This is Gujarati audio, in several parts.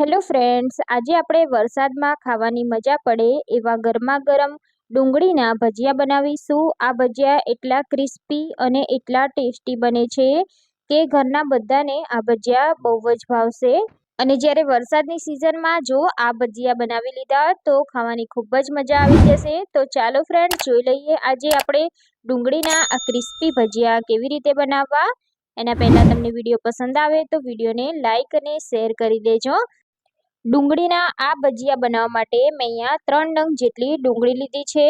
હેલો ફ્રેન્ડ્સ આજે આપણે વરસાદમાં ખાવાની મજા પડે એવા ગરમા ગરમ ડુંગળીના ભજીયા બનાવીશું. આ ભજીયા એટલા ક્રિસ્પી અને એટલા ટેસ્ટી બને છે કે ઘરના બધાને આ ભજીયા બહુ જ ભાવશે. અને જ્યારે વરસાદની સિઝનમાં જો આ ભજીયા બનાવી લીધા તો ખાવાની ખૂબ જ મજા આવી જશે. તો ચાલો ફ્રેન્ડ જોઈ લઈએ આજે આપણે ડુંગળીના આ ક્રિસ્પી ભજીયા કેવી રીતે બનાવવા. એના પહેલાં તમને વીડિયો પસંદ આવે તો વિડીયોને લાઇક અને શેર કરી દેજો. ડુંગળીના આ ભજીયા બનાવવા માટે મેં અહીંયા ત્રણ નંગ જેટલી ડુંગળી લીધી છે.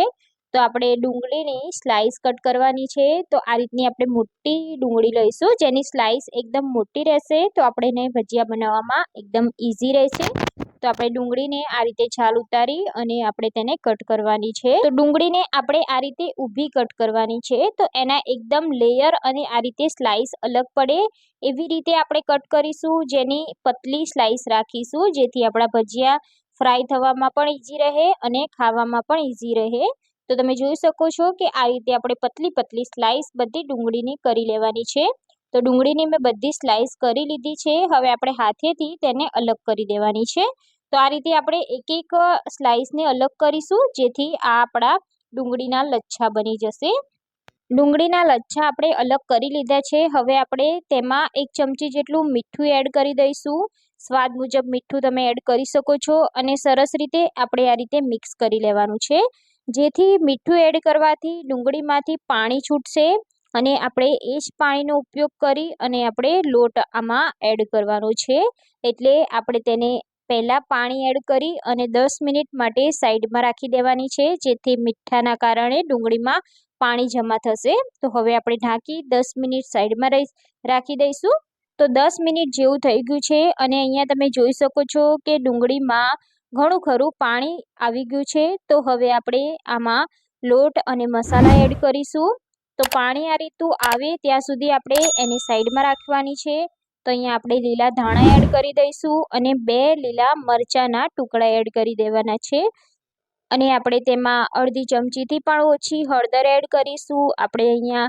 તો આપણે ડુંગળીની સ્લાઇસ કટ કરવાની છે. તો આ રીતની આપણે મોટી ડુંગળી લઈશું, જેની સ્લાઇસ એકદમ મોટી રહેશે. તો આપણે એને ભજીયા બનાવવામાં એકદમ ઇઝી રહેશે. તો આપણે ડુંગળીને આ રીતે છાલ ઉતારી અને આપણે તેને કટ કરવાની છે. તો ડુંગળીને આપણે આ રીતે ઊભી કટ કરવાની છે. તો એના એકદમ લેયર અને આ રીતે સ્લાઇસ અલગ પડે. એવી રીતે આપણે કટ કરીશું, જેની પતલી સ્લાઇસ રાખીશું, જેથી આપણા ભજીયા ફ્રાય થવામાં પણ ઇઝી રહે અને ખાવામાં પણ ઇઝી રહે. તો તમે જોઈ શકો છો કે આ રીતે આપણે પતલી પતલી સ્લાઇસ બધી ડુંગળીની કરી લેવાની છે. તો ડુંગળીની મેં બધી સ્લાઇસ કરી લીધી છે. હવે આપણે હાથેથી તેને અલગ કરી દેવાની છે. તો આ રીતે આપણે એક એક સ્લાઇસને અલગ કરીશું, જેથી આ આપણા ડુંગળીના લચ્છા બની જશે. ડુંગળીના લચ્છા આપણે અલગ કરી લીધા છે. હવે આપણે તેમાં એક ચમચી જેટલું મીઠું એડ કરી દઈશું. સ્વાદ મુજબ મીઠું તમે એડ કરી શકો છો અને સરસ રીતે આપણે આ રીતે મિક્સ કરી લેવાનું છે. જેથી મીઠું એડ કરવાથી ડુંગળીમાંથી પાણી છૂટશે. અને આપણે એ જ પાણીનો ઉપયોગ કરી અને આપણે લોટ આમાં એડ કરવાનો છે. એટલે આપણે તેને પહેલાં પાણી એડ કરી અને દસ મિનિટ માટે સાઈડમાં રાખી દેવાની છે, જેથી મીઠાના કારણે ડુંગળીમાં પાણી જમા થશે. તો હવે આપણે ઢાંકી દસ મિનિટ સાઈડમાં રહી રાખી દઈશું. તો દસ મિનિટ જેવું થઈ ગયું છે અને અહીંયા તમે જોઈ શકો છો કે ડુંગળીમાં ઘણું ખરું પાણી આવી ગયું છે. તો હવે આપણે આમાં લોટ અને મસાલા એડ કરીશું. તો પાણી આ રીતું આવે ત્યાં સુધી આપણે એની સાઈડમાં રાખવાની છે. તો અહીંયા આપણે લીલા ધાણા એડ કરી દઈશું અને બે લીલા મરચાંના ટુકડા એડ કરી દેવાના છે. અને આપણે તેમાં અડધી ચમચીથી પણ ઓછી હળદર એડ કરીશું. આપણે અહીંયા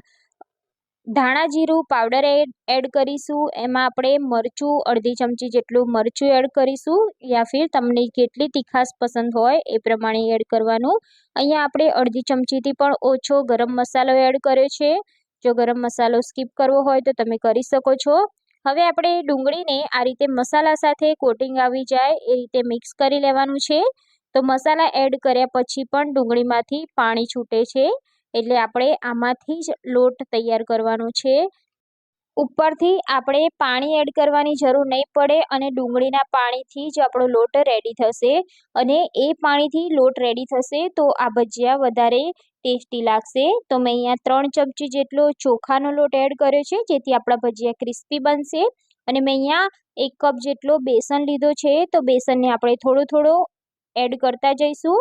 ધાણા જીરું પાવડર એડ કરીશું. એમાં આપણે મરચું અડધી ચમચી જેટલું મરચું એડ કરીશું. યા ફિર તમને કેટલી તીખાશ પસંદ હોય એ પ્રમાણે એડ કરવાનું. અહીંયા આપણે અડધી ચમચીથી પણ ઓછો ગરમ મસાલો એડ કર્યો છે. જો ગરમ મસાલો સ્કીપ કરવો હોય તો તમે કરી શકો છો. હવે આપણે ડુંગળીને આ રીતે મસાલા સાથે કોટિંગ આવી જાય એ રીતે મિક્સ કરી લેવાનું છે. તો મસાલા એડ કર્યા પછી પણ ડુંગળીમાંથી પાણી છૂટે છે. એટલે આપણે આમાંથી જ લોટ તૈયાર કરવાનો છે. ઉપરથી આપણે પાણી એડ કરવાની જરૂર નહીં પડે અને ડુંગળીના પાણીથી જ આપણો લોટ રેડી થશે અને એ પાણીથી લોટ રેડી થશે તો આ ભજીયા વધારે ટેસ્ટી લાગશે. તો મેં અહીંયા ત્રણ ચમચી જેટલો ચોખાનો લોટ એડ કર્યો છે, જેથી આપણા ભજીયા ક્રિસ્પી બનશે. અને મેં અહીંયા એક કપ જેટલો બેસન લીધો છે, તો બેસનને આપણે થોડો થોડો એડ કરતા જઈશું.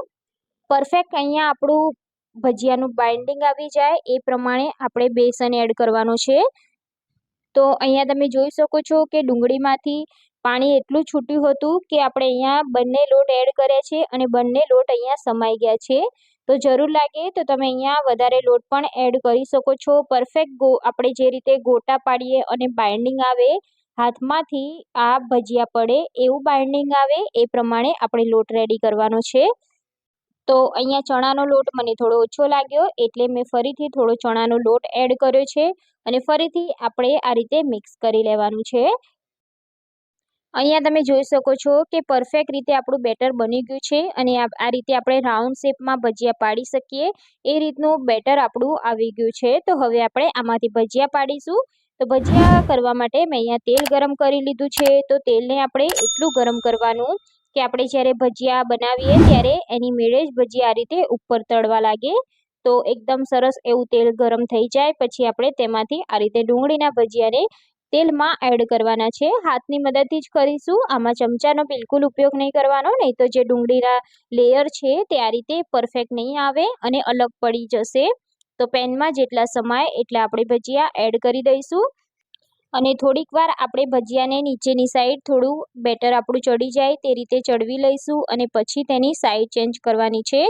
પરફેક્ટ અહીંયા આપણું ભજીયાનું બાઇન્ડિંગ આવી જાય, એ પ્રમાણે આપણે બેસન એડ કરવાનું છે. તો અહીંયા તમે જોઈ શકો છો કે ડુંગળીમાંથી પાણી એટલું છૂટ્યું હતું કે આપણે અહીંયા બંને લોટ એડ કર્યા છે અને બંને લોટ અહીંયા સમાઈ ગયા છે. તો જરૂર લાગે તો તમે અહીંયા વધારે લોટ પણ એડ કરી શકો છો. પરફેક્ટ ગો, આપણે જે રીતે ગોટા પાડીએ અને બાઇન્ડિંગ આવે, હાથમાંથી આ ભજીયા પડે એવું બાઇન્ડિંગ આવે, એ પ્રમાણે આપણે લોટ રેડી કરવાનો છે. તો અહીંયા ચણાનો લોટ મને થોડો ઓછો લાગ્યો, એટલે મેં ફરીથી થોડો ચણાનો લોટ એડ કર્યો છે અને ફરીથી આપણે આ રીતે મિક્સ કરી લેવાનું છે. અહીંયા તમે જોઈ શકો છો કે પરફેક્ટ રીતે આપણું બેટર બની ગયું છે અને આ રીતે આપણે રાઉન્ડ શેપમાં ભજીયા પાડી શકીએ. એ રીતનું બેટર આપણું આવી ગયું છે. તો હવે આપણે આમાંથી ભજીયા પાડીશું. તો ભજીયા કરવા માટે મેં અહીંયા તેલ ગરમ કરી લીધું છે. તો તેલને આપણે એટલું ગરમ કરવાનું કે આપણે જ્યારે ભજીયા બનાવીએ ત્યારે એની મેળે જ ભજીયા આ રીતે ઉપર તળવા લાગે. તો એકદમ સરસ એવું તેલ ગરમ થઈ જાય. પછી આપણે તેમાંથી આ રીતે ડુંગળીના ભજીયાને તેલમાં એડ કરવાના છે. હાથની મદદથી જ કરીશું. આમાં ચમચાનો બિલકુલ ઉપયોગ નહીં કરવાનો. નહીં તો જે ડુંગળીના લેયર છે તે આ રીતે પરફેક્ટ નહીં આવે અને અલગ પડી જશે. તો પેનમાં જેટલા સમાય એટલા આપણે ભજીયા એડ કરી દઈશું. અને થોડીક વાર આપણે ભજીયાને નીચેની સાઈડ થોડું બેટર આપણું ચડી જાય તે રીતે ચડવી લઈશું અને પછી તેની સાઈડ ચેન્જ કરવાની છે.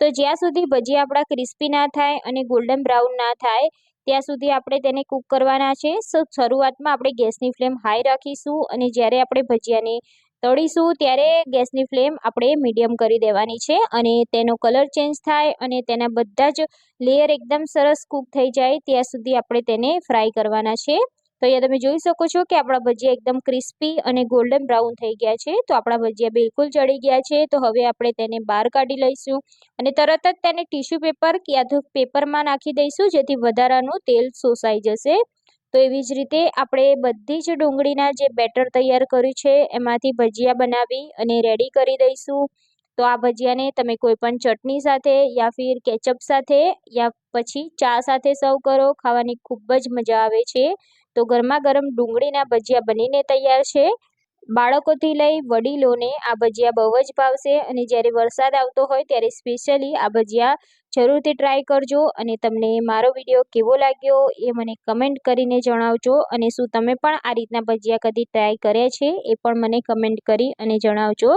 તો જ્યાં સુધી ભજીયા આપણા ક્રિસ્પી ના થાય અને ગોલ્ડન બ્રાઉન ના થાય, ત્યાં સુધી આપણે તેને કૂક કરવાના છે. સો શરૂઆતમાં આપણે ગેસની ફ્લેમ હાઈ રાખીશું અને જ્યારે આપણે ભજીયાને તળીશું ત્યારે ગેસની ફ્લેમ આપણે મીડિયમ કરી દેવાની છે અને તેનો કલર ચેન્જ થાય અને તેના બધા જ લેયર એકદમ સરસ કૂક થઈ જાય ત્યાં સુધી આપણે તેને ફ્રાય કરવાના છે. તો અહીંયા તમે જોઈ શકો છો કે આપણા ભજીયા એકદમ ક્રિસ્પી અને ગોલ્ડન બ્રાઉન થઈ ગયા છે. તો આપણા ભજીયા બિલકુલ ચડી ગયા છે. તો હવે આપણે તેને બહાર કાઢી લઈશું અને તરત જ તેને ટીશ્યુ પેપર યા તો પેપરમાં નાખી દઈશું, જેથી વધારાનું તેલ શોષાઈ જશે. તો એવી જ રીતે આપણે બધી જ ડુંગળીના જે બેટર તૈયાર કર્યું છે, એમાંથી ભજીયા બનાવી અને રેડી કરી દઈશું. તો આ ભજીયાને તમે કોઈ પણ ચટણી સાથે યા ફિર કેચઅપ સાથે યા પછી ચા સાથે સર્વ કરો. ખાવાની ખૂબ જ મજા આવે છે. તો ગરમા ગરમ ડુંગળીના ભજીયા બનીને તૈયાર છે. બાળકોથી લઈ વડીલોને આ ભજીયા બહુ જ ભાવશે અને જ્યારે વરસાદ આવતો હોય ત્યારે સ્પેશિયલી આ ભજીયા જરૂરથી ટ્રાય કરજો અને તમને મારો વીડિયો કેવો લાગ્યો એ મને કમેન્ટ કરીને જણાવજો અને શું તમે પણ આ રીતના ભજીયા કદી ટ્રાય કર્યા છે એ પણ મને કમેન્ટ કરી અને જણાવજો.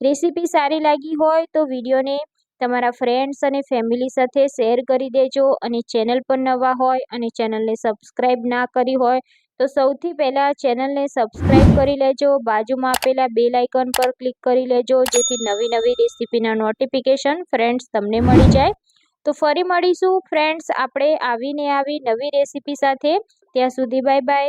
રેસીપી સારી લાગી હોય તો વિડીયોને તમારા ફ્રેન્ડ્સ અને ફેમિલી સાથે શેર કરી દેજો અને ચેનલ પર નવા હોય અને ચેનલને સબસ્ક્રાઈબ ના કરી હોય તો સૌથી પહેલાં ચેનલને સબસ્ક્રાઈબ કરી લેજો. બાજુમાં આપેલા બેલ આઇકન પર ક્લિક કરી લેજો, જેથી નવી નવી રેસીપીના નોટિફિકેશન ફ્રેન્ડ્સ તમને મળી જાય. તો ફરી મળીશું ફ્રેન્ડ્સ આપણે આવીને આવી નવી રેસીપી સાથે. ત્યાં સુધી બાય બાય